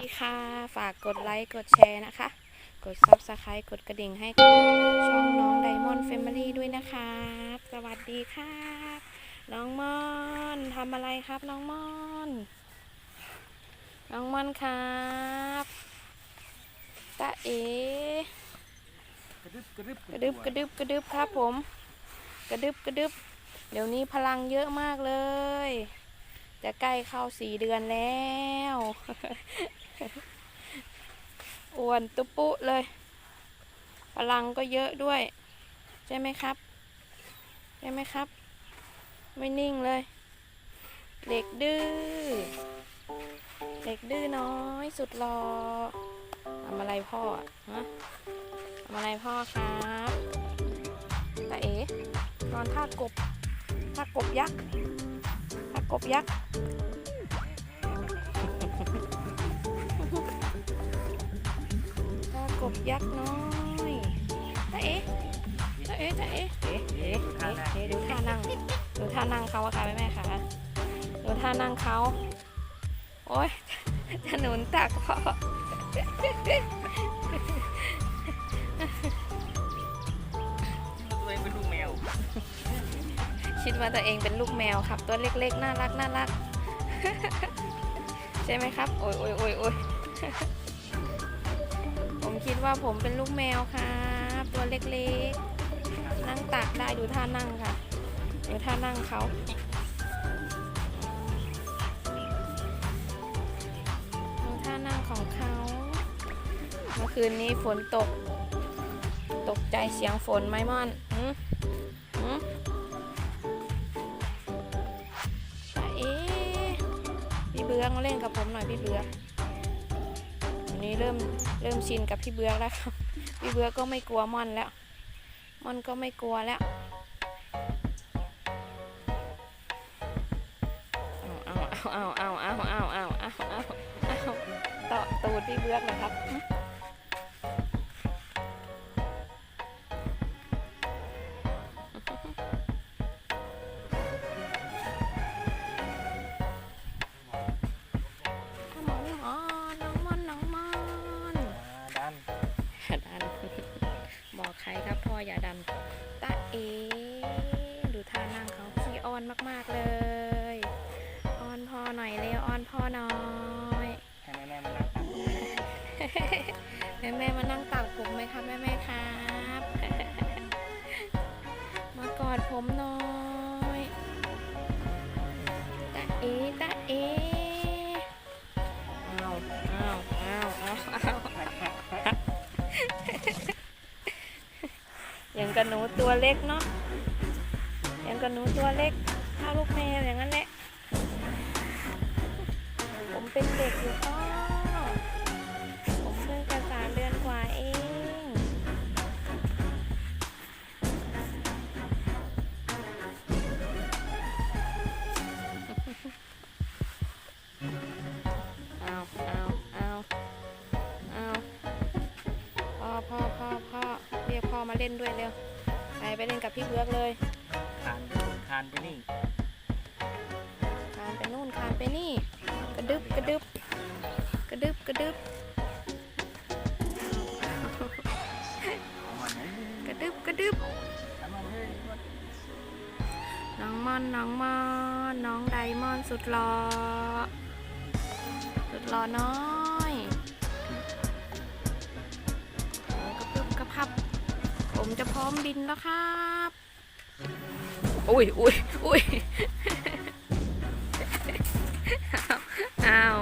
ดีค่ะ ฝากกดไลค์ กดแชร์นะคะ กด Subscribe กดกระดิ่งให้กับช่องน้องไดมอนด์แฟมิลี่ด้วยนะคะสวัสดีค่ะน้องมอนทำอะไรครับน้องมอน น้องมอนครับตาเอ๋กระดึบกระดึบกระดึบกระดึบกระดึบครับผม กระดึบกระดึบเดี๋ยวนี้พลังเยอะมากเลย จะใกล้เข้าสี่เดือนแล้ว อ้วนตุปุเลยพลังก็เยอะด้วย ใช่ไหมครับ ใช่ไหมครับ ไม่นิ่งเลย เด็กดื้อ เด็กดื้อน้อยสุดหลอทำอะไรพ่อฮะทำอะไรพ่อครับตาเอ๋นอนท่ากบท่ากบยักษ์ท่ากบยักษ์ กบยักษ์น้อยตาเอ๋ตาเอ๋ตาเอ๋เอ๋เอ๋เอ๋เอ๋ดูท่านั่งดูท่านั่งเขาอะค่ะแม่แม่ค่ะดูท่านั่งเขาโอ๊ยจะหนุนตักพ่อตัวเองเป็นลูกแมวคิดว่าตัวเองเป็นลูกแมวครับ ตัวเล็กๆ น่ารักน่ารัก ใช่ไหมครับ โอ้ยโอ้ยโอ้ยโอ้ยผมคิด ว่าผมเป็นลูกแมวครับตัวเล็กๆ นั่งตักได้ดูท่านั่งค่ะดูท่านั่งเขาดูท่านั่งของเขาเมื่อคืนนี้ฝนตก ตกใจเสียงฝนไหมม่อนหืมหืมเอ๊พี่เบือกมาเล่นกับผมหน่อยพี่เบือ นี้เริ่มเริ่มชินกับพี่เบือกแล้วครับพี่เบือกก็ไม่กลัวม่อนแล้วม่อนก็ไม่กลัวแล้วเอาเอาเอาเอาเอาเอาเอาเอาเอาเอาต่อตูดพี่เบือกนะครับ ใครครับพ่ออย่าดันตาเอดูท่านั่งเขาขี้อ้อนมากๆเลยอ้อนพ่อหน่อยเร็วอ้อนพ่อหน่อยให้แม่แม่มานั่งตักแม่แม่มานั่งตักผมไหมครับแม่แม่ครับ มากอดผมหน่อย กับหนูตัวเล็กเนาะอย่างกับหนูตัวเล็กเท่าลูกแมวอย่างนั้นแหละ ผมเป็นเด็กอยู่ก็ มาเล่นด้วยเร็ว ไปไปเล่นกับพี่เบือกเลยคานไปนู่นคานไปนี่คานไปนู่นคานไปนี่ กระดึบกระดึบกระดึบกระดึบเอามาไหนกระดึบกระดึบเอามาเลยน้องมอนน้องมอนน้องไดมอนด์สุดหล่อสุดหล่อน้อย ผมจะพร้อมบินแล้วครับอุ้ยอุ้ยอุ้ยอ้าว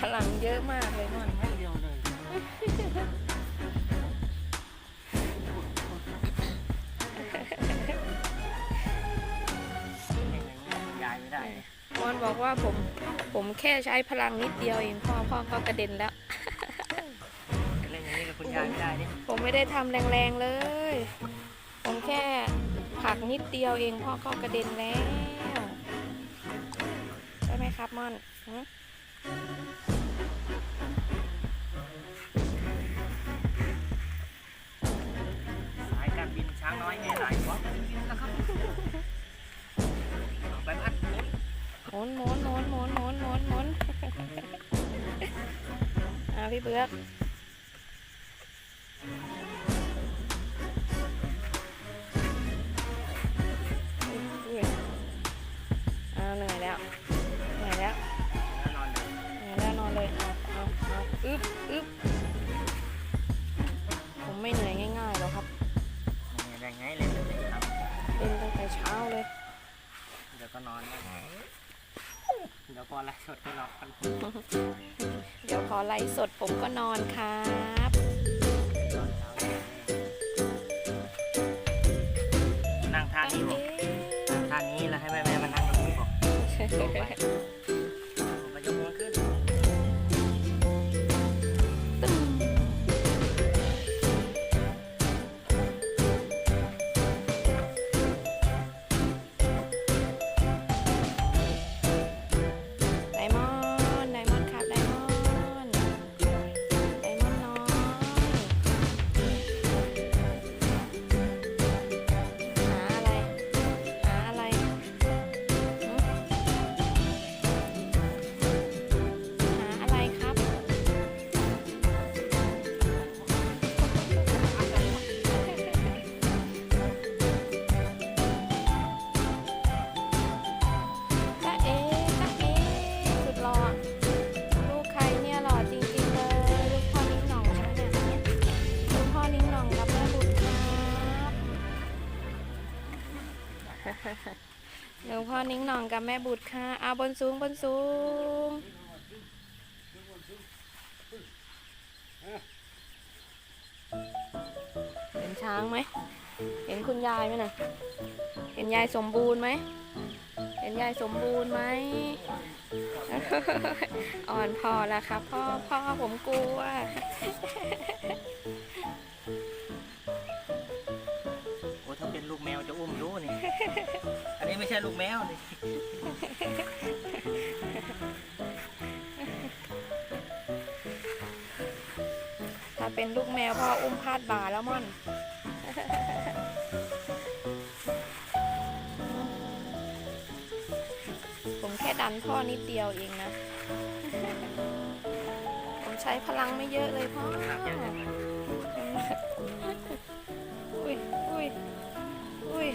พลังเยอะมากเลยมอนไม่เดียวเลยยายไม่ได้มอนบอกว่าผม ผมแค่ใช้พลังนิดเดียวเองพ่อพ่อก็กระเด็นแล้ว คุณยายไม่ได้ดิผมไม่ได้ทำแรงๆเลย ผมแค่ผลักนิดเดียวเองพ่อก็กระเด็นแล้วใช่ไหมครับมอนหึสายการบินช้างน้อยแอร์ไลน์วะบินแล้วครับเอาไปพัดหมุนหมุนหมุนหมุนหมุนหมุนหมุนหมุนอ่าพี่เบือก อาอึ๊บอึ๊บผมไม่เหนื่อยง่ายๆหรอกครับนี่ได้ไงเลยครับเล่นตั้งแต่เช้าเลย เดี๋ยวก็นอนแล้วเดี๋ยวพอไลฟ์สดก็นอนกันเดี๋ยวพอไลฟ์สดผมก็นอนครับตอนเช้านั่งท่านี้บอกนั่งท่านี้แล้วให้แม่แม่มานั่งตรงนี้บอก ครับลูกพ่อนิ้งหน่องกับแม่บุตรค่ะ เอาบนสูงบนสูง เห็นช้างไหม เห็นคุณยายไหมน่ะเห็นยายสมบูรณ์ไหม เห็นยายสมบูรณ์ไหม อ่อนพอแล้วครับพ่อพ่อผมกลัว อันนี้ไม่ใช่ลูกแมวนี่ถ้าเป็นลูกแมวพ่ออุ้มพาดบ่าแล้วม่อนผมแค่ดันพ่อนิดเดียวเองนะ ผมใช้พลังไม่เยอะเลยพ่ออุ้ยอุ้ยอุ้ย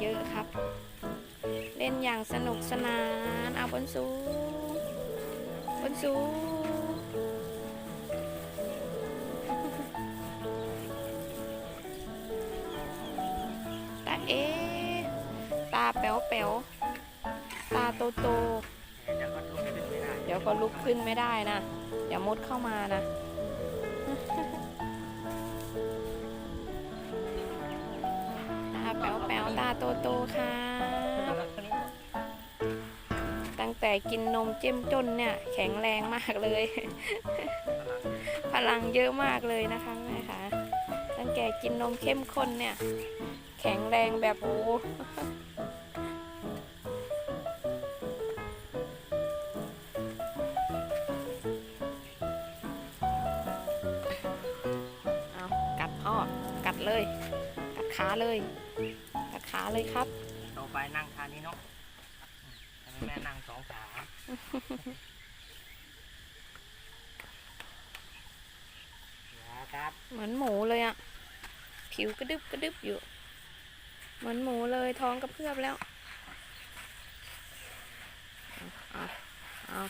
เยอะครับ เล่นอย่างสนุกสนานเอาบนสูงบนสูงตาเอ๊ะตาแป๋วแป๋วตาโตโตเดี๋ยวก็ลุกขึ้นไม่ได้เดี๋ยวก็ลุกขึ้นะอย่ามดเข้ามานะ แป๋วแป๋วตาโตโตค่ะ ตั้งแต่กินนมเจ้มจนเนี่ย แข็งแรงมากเลย พลังเยอะมากเลยนะคะแม่คะตั้งแต่กินนมเข้มข้นเนี่ย แข็งแรงแบบโอ้เอากัดพ่อกัดเลย ขาเลยกัดขาเลยครับต่อไปนั่งท่านี้เนาะให้แม่นั่งสองขาอย่าครับเหมือนหมูเลยอะผิวกระดึบกระดึบอยู่ เหมือนหมูเลยท้องกระเพื่อมแล้วเอาเอา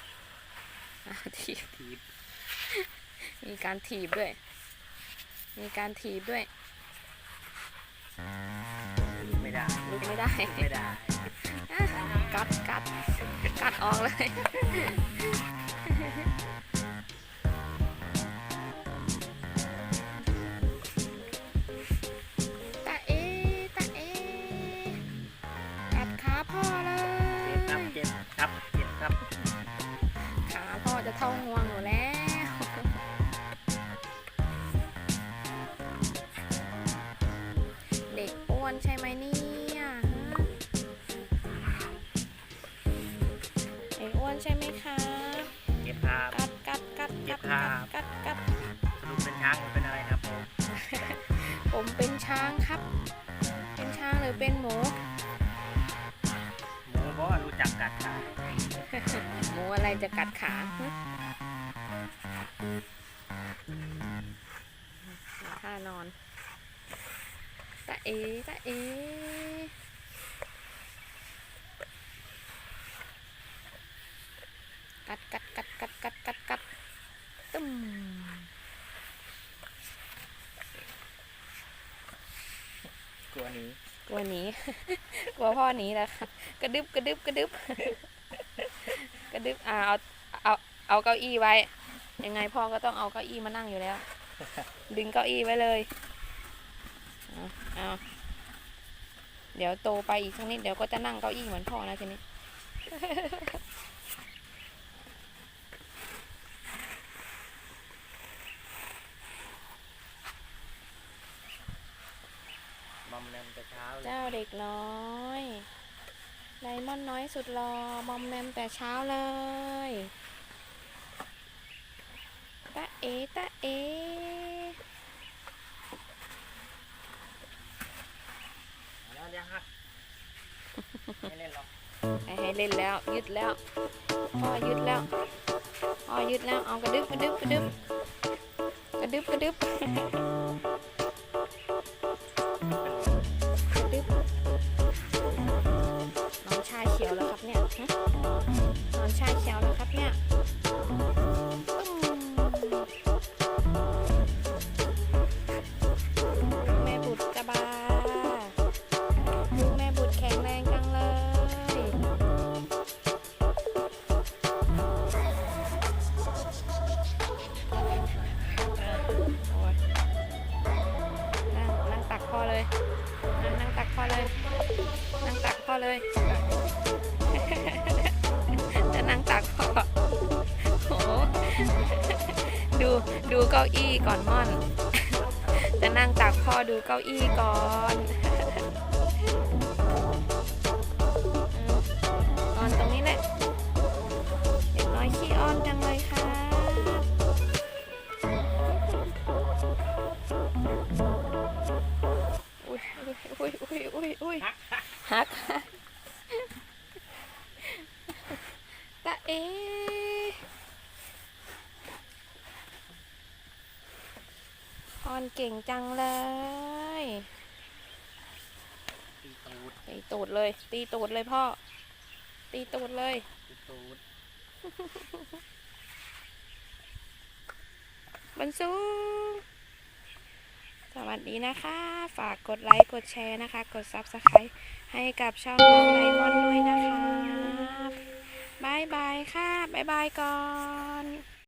เอาถีบถีบมีการถีบด้วย มีการถีบด้วย ลุกไม่ได้ลุกไม่ได้ลุกไม่ได้อะกัดกัดกัดออกเลย ใช่ไหมเก็บภาพกัดกัดกัดเก็กับดภาพกัดกัดสรุปเป็นช้างหรือเป็นอะไรครับผม ผมเป็นช้างครับ เป็นช้างหรือเป็นหมู หมูเพราะว่ารู้จักกัดขาหมูอะไรจะกัดขาหึท่านอนตะเอตะเอ กัดกัดกัดกัดกัดกัดกัดตึ้มกลัวหนี้กลัวหนีกลัวพ่อหนีแล้วค่ะกระดึบกระดึบกระดึบกระดึบอ่าเอาเอาเอาเก้าอี้ไว้ ยังไงพ่อก็ต้องเอาเก้าอี้มานั่งอยู่แล้ว ดึงเก้าอี้ไว้เลยเอาเอาเดี๋ยวโตไปอีกสักนิดเดี๋ยวก็จะนั่งเก้าอี้เหมือนพ่อนะทีนี้ ม อมแนมแต่เช้าเลยเจ้าเด็กน้อยไดมอนด์น้อยสุดรอมอมแมมแต่เช้าเลยตะเอตะเอเอาแล้วเดี๋ยวฮักไม่เล่นหรอกให้ให้เล่นแล้วยึดแล้วพ่อยึดแล้วพ่อยึดแล้วเอากระดึบกระดึบกระดึบกระดึบกระดึบ เก้าอี้ก่อนม่อน จะนั่งตักพ่อดูเก้าอี้ก่อน จังเลย ตีตูดตีตูดเลย ตีตูดเลยพ่อ ตีตูดเลย ตีตูดบนสูง สวัสดีนะคะ ฝากกดไลค์ กดแชร์นะคะ กด Subscribe ให้กับช่องน้องไดมอนด์ด้วยนะคะบายบายค่ะบายบายก่อน